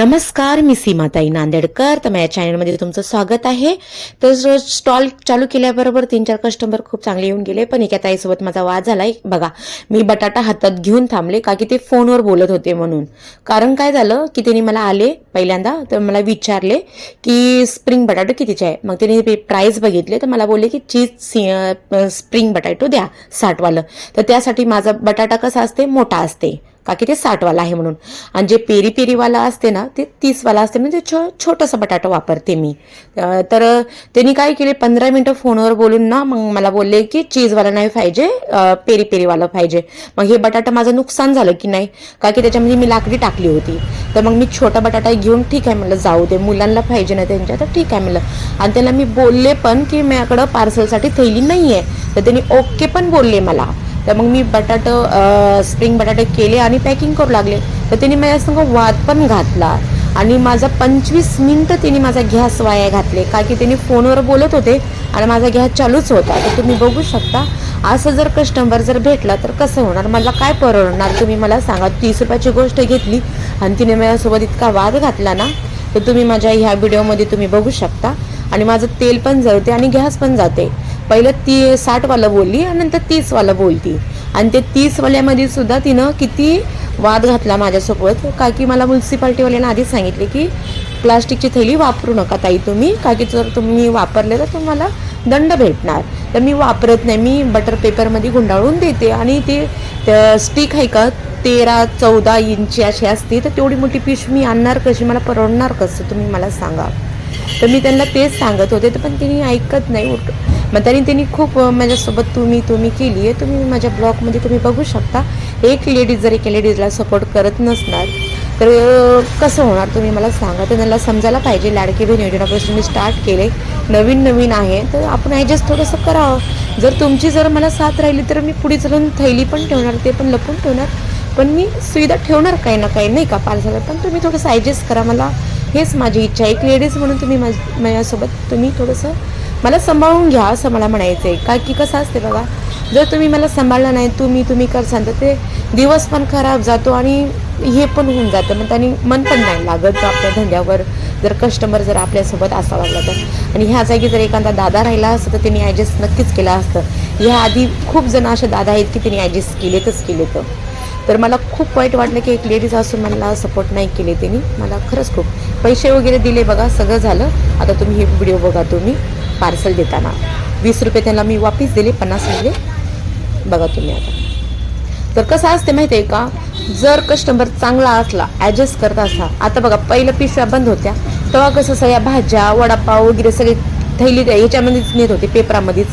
नमस्कार मी सीमाताई नांदेडकर. तर माझ्या चॅनलमध्ये तुमचं स्वागत आहे. तर स्टॉल चालू केल्याबरोबर तीन चार कस्टमर खूप चांगले येऊन गेले. पण एका ताईसोबत माझा वाद आहे बघा मी बटाटा हातात घेऊन थांबले का की ते फोनवर बोलत होते म्हणून. कारण काय झालं की त्यांनी मला आले पहिल्यांदा तर मला विचारले की स्प्रिंग बटाटो कितीचे आहे? मग त्यांनी प्राईस बघितले तर मला बोलले की चीज स्प्रिंग बटाटो द्या साठवालं. तर त्यासाठी माझा बटाटा कसा असते? मोठा असते. का की ते साठवाला आहे म्हणून. आणि जे पेरी पेरीवाला असते ना ते तीसवाला असते म्हणजे छो छोटंसं बटाटा वापरते मी. तर त्यांनी काय केले पंधरा मिनटं फोनवर बोलून ना मग मला बोलले की चीजवाला नाही पाहिजे पेरी पेरीवाला पाहिजे. मग हे बटाटा माझं नुकसान झालं की नाही का की त्याच्यामध्ये मी लाकडी टाकली होती. तर मग मी छोटा बटाटा घेऊन ठीक आहे म्हणलं जाऊ दे मुलांना पाहिजे ना त्यांच्या तर ठीक आहे म्हणलं. आणि त्यांना मी बोलले पण की माझ्याकडं पार्सलसाठी थैली नाही आहे तर त्यांनी ओके पण बोलले मला. तर मग मी बटाटं स्प्रिंग बटाटे केले आणि पॅकिंग करू लागले. तर त्यांनी माझ्यासंग वाद पण घातला. आणि माझा पंचवीस मिनटं तिने माझा गॅस वाया घातले. कारण की त्यांनी फोनवर बोलत होते आणि माझा गॅस चालूच होता. तर तुम्ही बघू शकता असं जर कस्टमर जर भेटला तर कसं होणार? मला काय परवडणार? तुम्ही मला सांगा. तीस रुपयाची गोष्ट घेतली आणि तिने माझ्यासोबत इतका वाद घातला ना तर तुम्ही माझ्या ह्या व्हिडिओमध्ये तुम्ही बघू शकता. आणि माझं तेल पण जळते आणि गॅस पण जाते. पहिलं ती साठवालं बोलली आणि नंतर तीसवालं बोलती. आणि ते तीसवाल्यामध्ये सुद्धा तिनं किती वाद घातला माझ्यासोबत. का की मला म्युन्सिपाल्टीवाल्यानं आधीच सांगितले की प्लास्टिकची थैली वापरू नका ताई तुम्ही. का की जर तुम्ही वापरले तर तुम्हाला दंड भेटणार. तर मी वापरत नाही. मी बटर पेपरमध्ये गुंडाळून देते. आणि ते स्टिक आहे का तेरा चौदा इंची अशी असते. तर तेवढी मोठी पिश मी आणणार कशी? मला परवडणार कसं? तुम्ही मला सांगा. तर मी त्यांना तेच सांगत होते. तर पण तिने ऐकत नाही. उठ मग त्यांनी त्यांनी खूप माझ्यासोबत तुम्ही तुम्ही केली आहे. तुम्ही माझ्या ब्लॉगमध्ये तुम्ही बघू शकता. एक लेडीज जर एका लेडीजला सपोर्ट करत नसणार तर कसं होणार तुम्ही मला सांगा. तर त्यांना समजायला पाहिजे लाडकी बहीण योजनापासून मी स्टार्ट केले. नवीन नवीन आहे. तर आपण ॲडजस्ट थोडंसं करावं. जर तुमची जर मला साथ राहिली तर मी पुढे चालून थैली पण ठेवणार ते पण लपून ठेवणार. पण मी सुविधा ठेवणार काही ना काही नाही का पार्सल? पण तुम्ही थोडंसं ॲडजस्ट करा मला. हेच माझी इच्छा आहे. एक लेडीज म्हणून तुम्ही माझ माझ्यासोबत तुम्ही थोडंसं मला सांभाळून घ्या असं मला म्हणायचं आहे का की कसं असते बघा जर तुम्ही मला सांभाळलं नाही तुम्ही तुम्ही कर तर ते दिवस पण खराब जातो आणि हे पण होऊन जातं. मग त्यांनी मन पण नाही लागत आपल्या धंद्यावर जर कस्टमर जर आपल्यासोबत असा लागला तर. आणि ह्या जागी जर एखादा दादा राहिला असतं तर त्यांनी ॲडजस्ट नक्कीच केलं असतं. ह्या आधी खूप जण असे दादा आहेत की त्यांनी ॲडजस्ट केलेतच केले तर तर मला खूप वाईट वाटलं की एक लेडीज असून मला सपोर्ट नाही केले त्यांनी. मला खरंच खूप पैसे वगैरे दिले बघा सगळं झालं. आता तुम्ही हे व्हिडिओ बघा तुम्ही. पार्सल देताना. वीस रुपये त्यांना मी वापस दिले पन्नास रुपये. बघा तुम्ही आता. तर कसं असते माहिती आहे का? जर कस्टमर चांगला असला ॲडजस्ट करत असला आता बघा पहिलं पिशव्या बंद होत्या. तेव्हा कसं सगळ्या भाज्या वडापाव वगैरे सगळे थैली ह्याच्यामध्येच नेत होते पेपरामध्येच.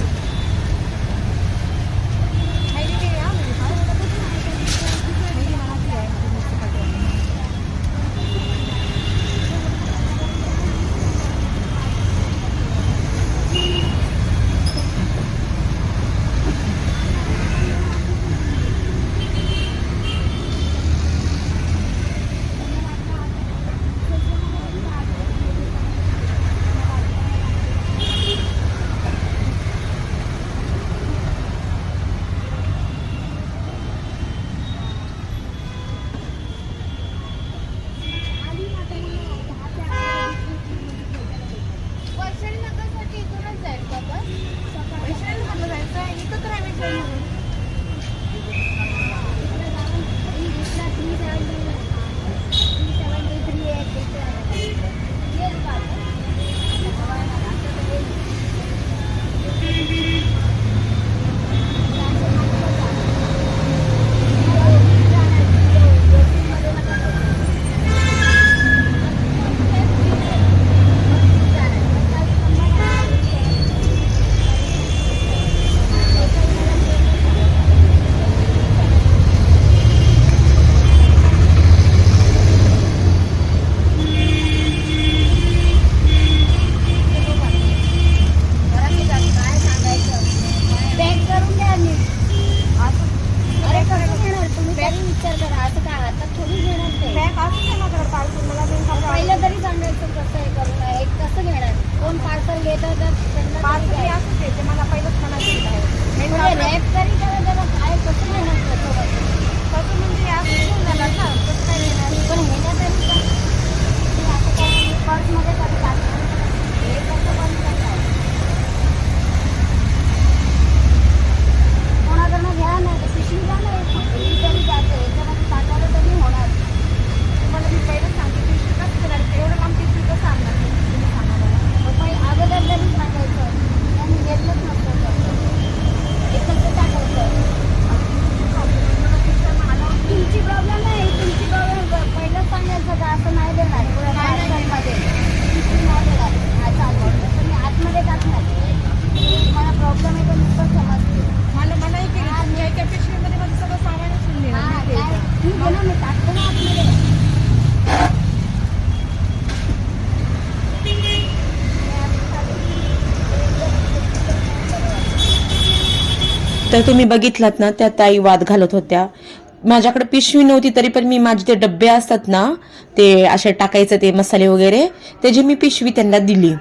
तर तुम्ही बघितलात ना त्या ताई वाद घालत होत्या. माझ्याकडे पिशवी नव्हती तरी पण मी माझे ते डब्बे असतात ना ते असे टाकायचं ते मसाले वगैरे त्याची मी पिशवी त्यांना दिली.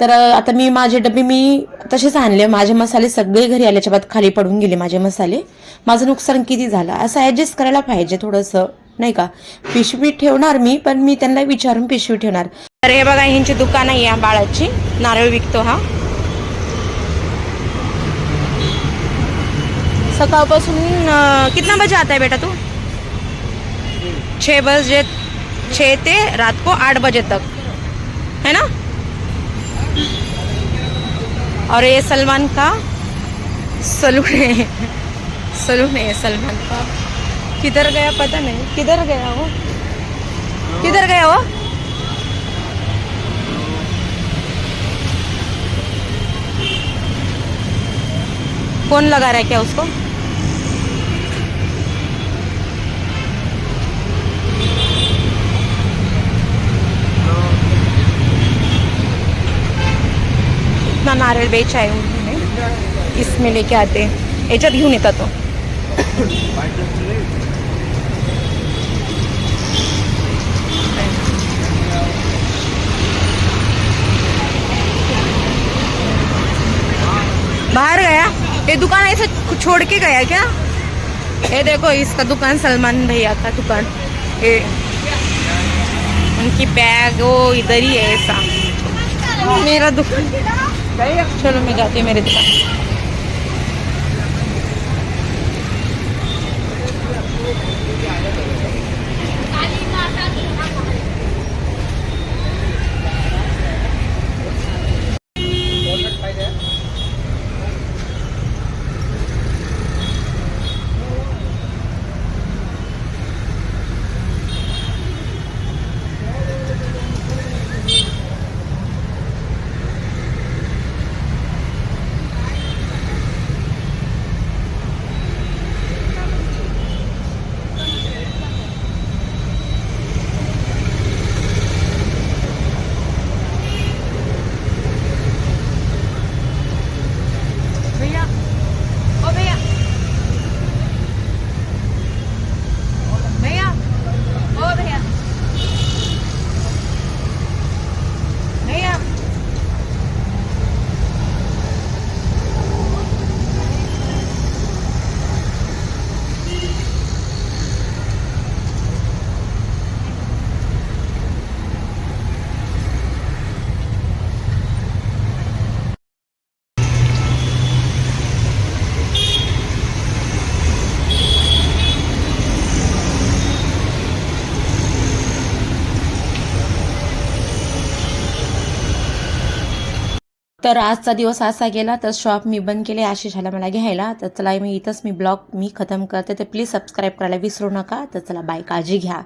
तर आता मी माझे डबे मी तसेच आणले. माझे मसाले सगळे घरी आल्याच्या बाद खाली पडून गेले माझे मसाले. माझं नुकसान किती झालं? असं ॲडजस्ट करायला पाहिजे थोडंसं नाही का? पिशवी ठेवणार मी पण मी त्यांना विचारून पिशवी ठेवणार. तर हे बघा ह्यांची दुकान आहे या बाळाची. नारळ विकतो हा. सकाळपासून कितना बजे आता है बेटा तू? छः बजे छः ते रात को आठ बजे तक, है ना? और ये सलमान का सलून है सलून है सलमान का। किधर गया पता नहीं, किधर गया वो? किधर गया वो? फ़ोन लगा रहा है क्या उसको? इतना नारळ बेचा आहे उन्होंने इसमें लेके आते हैं. याच्यात घेऊन येतात तो। बाहर गया? ये दुकान ऐसे छोड़ के गया क्या? ये देखो, इसका दुकान सलमान भैया का दुकान। ये उनकी बैग, वो इधर ही है ऐसा। मेरा दुकान। चलो मैं जाती हूँ मेरे दुकान तर आजचा दिवस असा गेला तर शॉप मी बंद केले आशिष झाला मला घ्यायला. तर चला मी इथंच मी ब्लॉग मी खतम करते. तर प्लीज सबस्क्राईब करायला विसरू नका. तर चला बाय काळजी घ्या.